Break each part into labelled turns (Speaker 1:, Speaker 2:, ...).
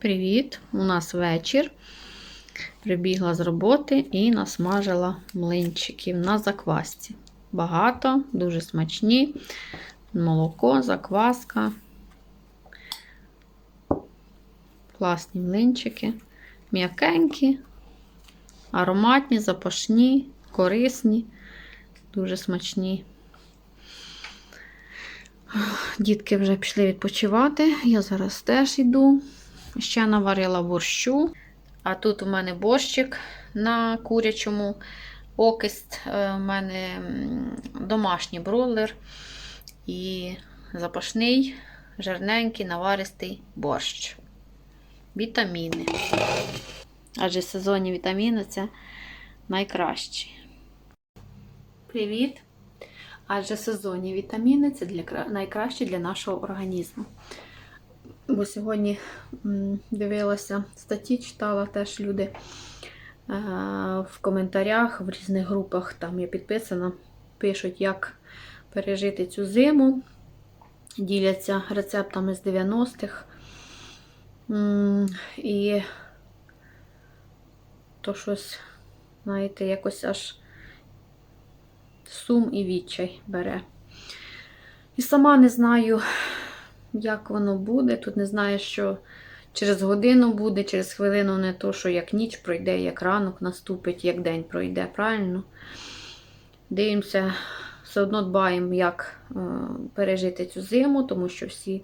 Speaker 1: Привіт! У нас вечір. Прибігла з роботи і насмажила млинчиків на заквасці. Багато, дуже смачні. Молоко, закваска. Класні млинчики. М'якенькі, ароматні, запашні, корисні, дуже смачні. Дітки вже пішли відпочивати. Я зараз теж йду. Ще наварила борщу. А тут у мене борщик на курячому окист. Е, У мене домашній бройлер і запашний, жирненький, наваристий борщ. Вітаміни. Адже сезонні вітаміни це найкращі. Привіт! Адже сезонні вітаміни це для, кра- найкраще для нашого організму. Бо сьогодні дивилася статті, читала теж люди е, в коментарях, в різних групах, там я підписана, пишуть, як пережити цю зиму, діляться рецептами з 90-х. І то щось, знаєте, якось аж сум і відчай бере. І сама не знаю, як воно буде. Тут не знаю, що через годину буде, через хвилину не то, що як ніч пройде, як ранок наступить, як день пройде, правильно? Дивимося, все одно дбаємо, як е, пережити цю зиму, тому що всі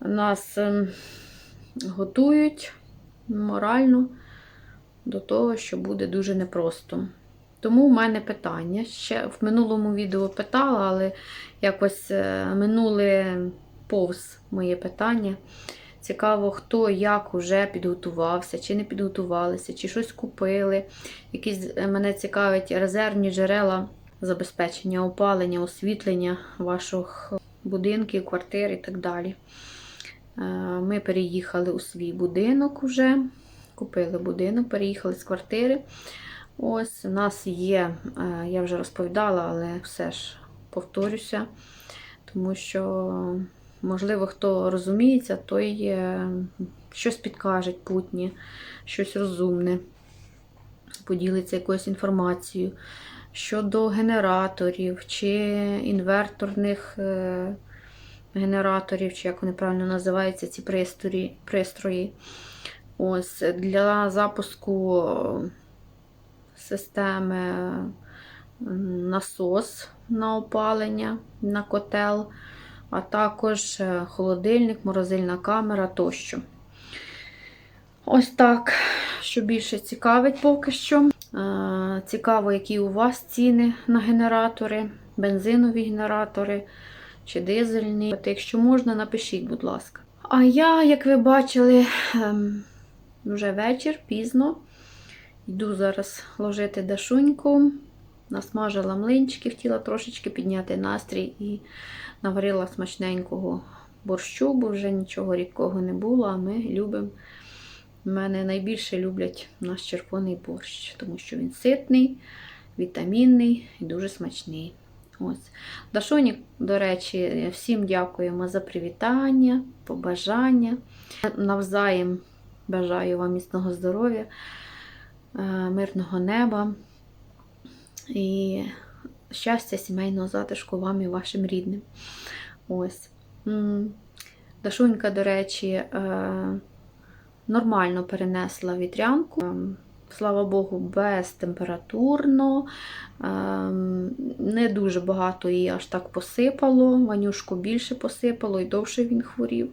Speaker 1: нас е, готують морально до того, що буде дуже непросто. Тому в мене питання. Ще в минулому відео питала, але якось е, минуле повз моє питання. Цікаво, хто як уже підготувався, чи не підготувалися, чи щось купили. Якісь е, мене цікавить резервні джерела забезпечення, опалення, освітлення ваших будинків, квартир і так далі. Е, Ми переїхали у свій будинок уже. Купили будинок, переїхали з квартири. Ось у нас є, е, я вже розповідала, але все ж повторюся, тому що, можливо, хто розуміється, той е, щось підкаже путнє, щось розумне, поділиться якоюсь інформацією щодо генераторів чи інверторних е, генераторів, чи як вони правильно називаються, ці пристрої. пристрої. Ось для запуску системи насос на опалення на котел, а також е, холодильник, морозильна камера тощо. Ось так, що більше цікавить поки що. Е, Цікаво, які у вас ціни на генератори, бензинові генератори чи дизельні. Якщо можна, напишіть, будь ласка. А я, як ви бачили, ем, вже вечір, пізно. Йду зараз ложити дашуньку. Насмажила млинчики, хотіла трошечки підняти настрій і наварила смачненького борщу, бо вже нічого рідкого не було, а ми любимо. Мене найбільше люблять наш червоний борщ, тому що він ситний, вітамінний і дуже смачний. Ось. Дашоні, до речі, всім дякуємо за привітання, побажання. Навзаєм бажаю вам міцного здоров'я, е, мирного неба і щастя, сімейного затишку вам і вашим рідним. Ось. Дашунька, до речі, е, нормально перенесла вітрянку. Ем, Слава Богу, безтемпературно, ем, не дуже багато її аж так посипало. Ванюшку більше посипало і довше він хворів.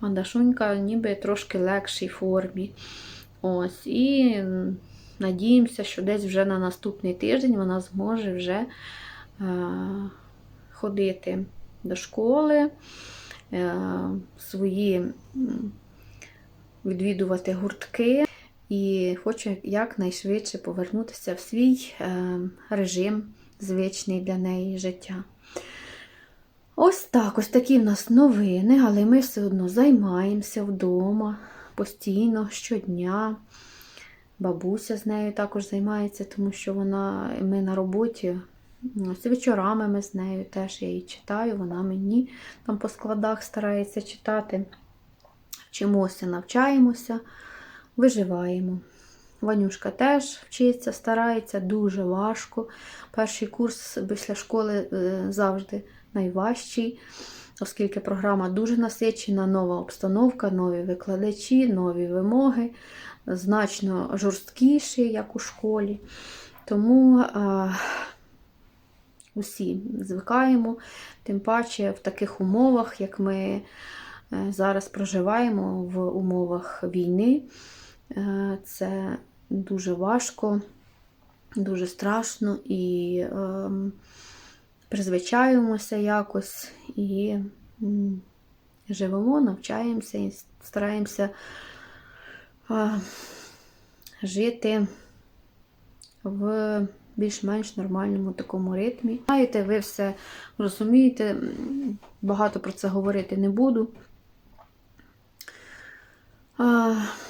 Speaker 1: А Дашунька ніби трошки легшій формі. Ось, І надіємося, що десь вже на наступний тиждень вона зможе вже е, ходити до школи, е, свої відвідувати гуртки і хоче якнайшвидше повернутися в свій е, режим звичний для неї життя. Ось так, ось такі в нас новини, але ми все одно займаємося вдома постійно, щодня. Бабуся з нею також займається, тому що вона, ми на роботі. Ось вечорами ми з нею теж я її читаю, вона мені там по складах старається читати. вчимося, навчаємося, виживаємо. Ванюшка теж вчиться, старається, дуже важко. Перший курс після школи е, завжди найважчий, оскільки програма дуже насичена, нова обстановка, нові викладачі, нові вимоги, значно жорсткіші, як у школі. Тому е, усі звикаємо, тим паче в таких умовах, як ми е, зараз проживаємо в умовах війни. Е, Це дуже важко, дуже страшно і е, призвичаємося якось і живемо, навчаємося і стараємося жити в більш-менш нормальному такому ритмі. Знаєте, ви все розумієте, багато про це говорити не буду.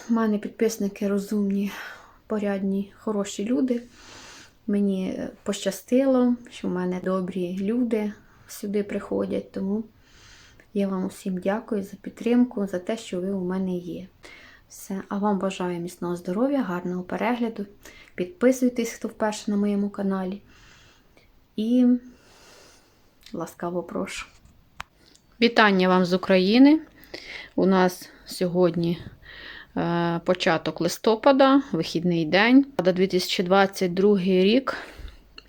Speaker 1: У мене підписники розумні, порядні, хороші люди. Мені пощастило, що в мене добрі люди сюди приходять, тому я вам усім дякую за підтримку, за те, що ви у мене є. Все. А вам бажаю міцного здоров'я, гарного перегляду. Підписуйтесь, хто вперше на моєму каналі. І ласкаво прошу. Вітання вам з України. У нас сьогодні е, початок листопада, вихідний день, 2022 рік.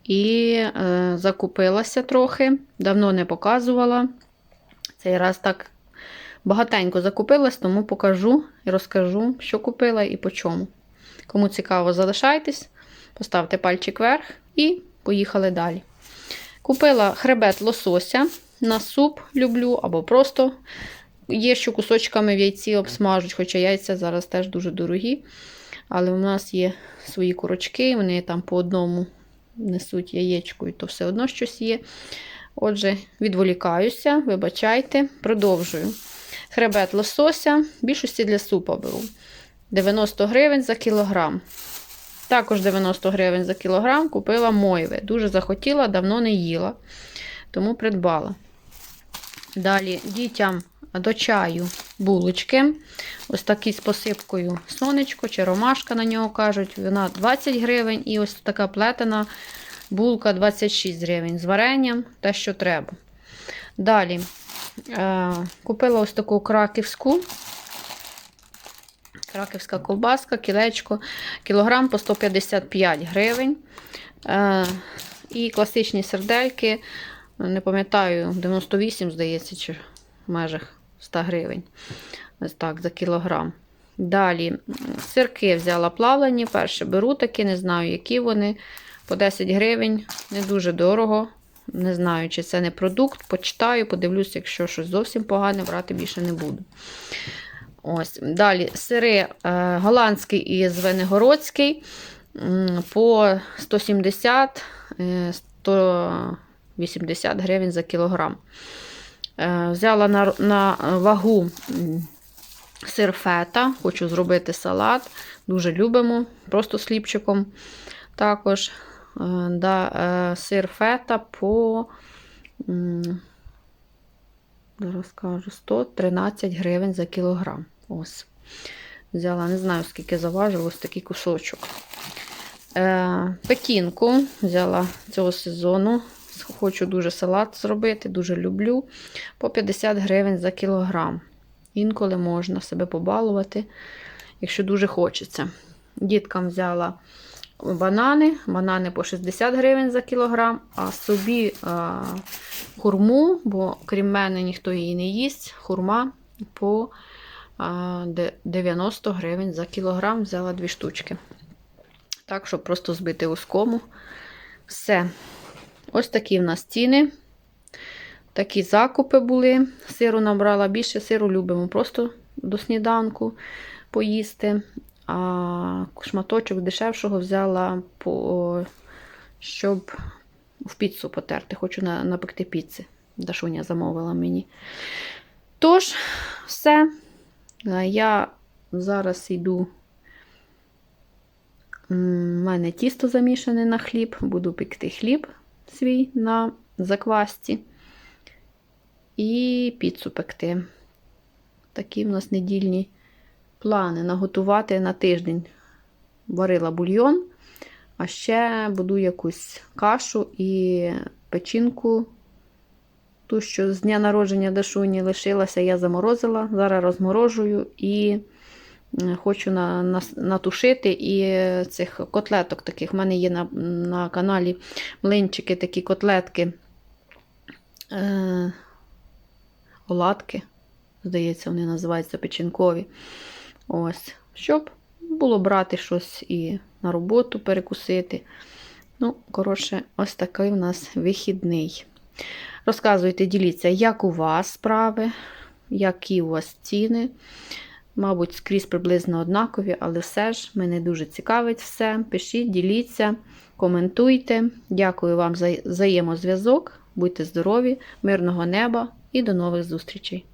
Speaker 1: І е, закупилася трохи, давно не показувала. Цей раз так багатенько закупилась, тому покажу і розкажу, що купила і по чому. Кому цікаво, залишайтесь, поставте пальчик вверх і поїхали далі. Купила хребет лосося на суп люблю, або просто є, що кусочками в яйці обсмажуть, хоча яйця зараз теж дуже дорогі. Але у нас є свої курочки, вони там по одному несуть яєчко, і то все одно щось є. Отже, відволікаюся, вибачайте, продовжую. Хребет лосося, більшості для супа беру. 90 гривень за кілограм. Також 90 гривень за кілограм купила мойви. Дуже захотіла, давно не їла, тому придбала. Далі дітям до чаю булочки. Ось такі з посипкою сонечко чи ромашка на нього кажуть. Вона 20 гривень. І ось така плетена булка 26 гривень з варенням, те, що треба. Далі купила ось таку краківську. Краківська ковбаска, кілечко, кілограм по 155 гривень. Е, і класичні сердельки, не пам'ятаю, 98, здається, чи в межах 100 гривень. Ось так, за кілограм. Далі сирки взяла плавлені. Перше беру такі, не знаю, які вони. По 10 гривень, не дуже дорого. Не знаю, чи це не продукт. Почитаю, подивлюся, якщо щось зовсім погане, брати більше не буду. Ось. Далі сири е, голландський і звенигородський по 170 е, 180 гривень за кілограм. Е, Взяла на, на вагу сир фета, хочу зробити салат. Дуже любимо, просто з хлібчиком. Також е, да, е, сир фета по зараз кажу, 113 гривень за кілограм. Ось. Взяла, не знаю, скільки заважив, ось такий кусочок. Е, Пекінку взяла цього сезону. Хочу дуже салат зробити, дуже люблю. По 50 гривень за кілограм. Інколи можна себе побалувати, якщо дуже хочеться. Діткам взяла банани. Банани по 60 гривень за кілограм, а собі а, хурму, бо крім мене ніхто її не їсть. Хурма по а, 90 гривень за кілограм взяла дві штучки. Так, щоб просто збити ускому. Все. Ось такі в нас ціни. Такі закупи були. Сиру набрала більше, сиру любимо просто до сніданку поїсти. А шматочок дешевшого взяла, по, щоб в піцу потерти. Хочу на, напекти піци. Дашуня замовила мені. Тож, все. Я зараз йду. У мене тісто замішане на хліб, буду пекти хліб свій на заквасті і піцу пекти. такі в нас недільні плани. Наготувати на тиждень. Варила бульйон, а ще буду якусь кашу і печінку. Ту, що з дня народження Дашуні лишилася, я заморозила. Зараз розморожую і хочу на, на, натушити і цих котлеток таких. У мене є на, на каналі млинчики, такі котлетки, е, оладки. Здається, вони називаються печінкові. Ось, щоб було брати щось і на роботу перекусити. Ну, коротше, ось такий у нас вихідний. Розказуйте, діліться, як у вас справи, які у вас ціни. Мабуть, скрізь приблизно однакові, але все ж мене дуже цікавить все. Пишіть, діліться, коментуйте. Дякую вам за взаємозв'язок. Будьте здорові, мирного неба і до нових зустрічей!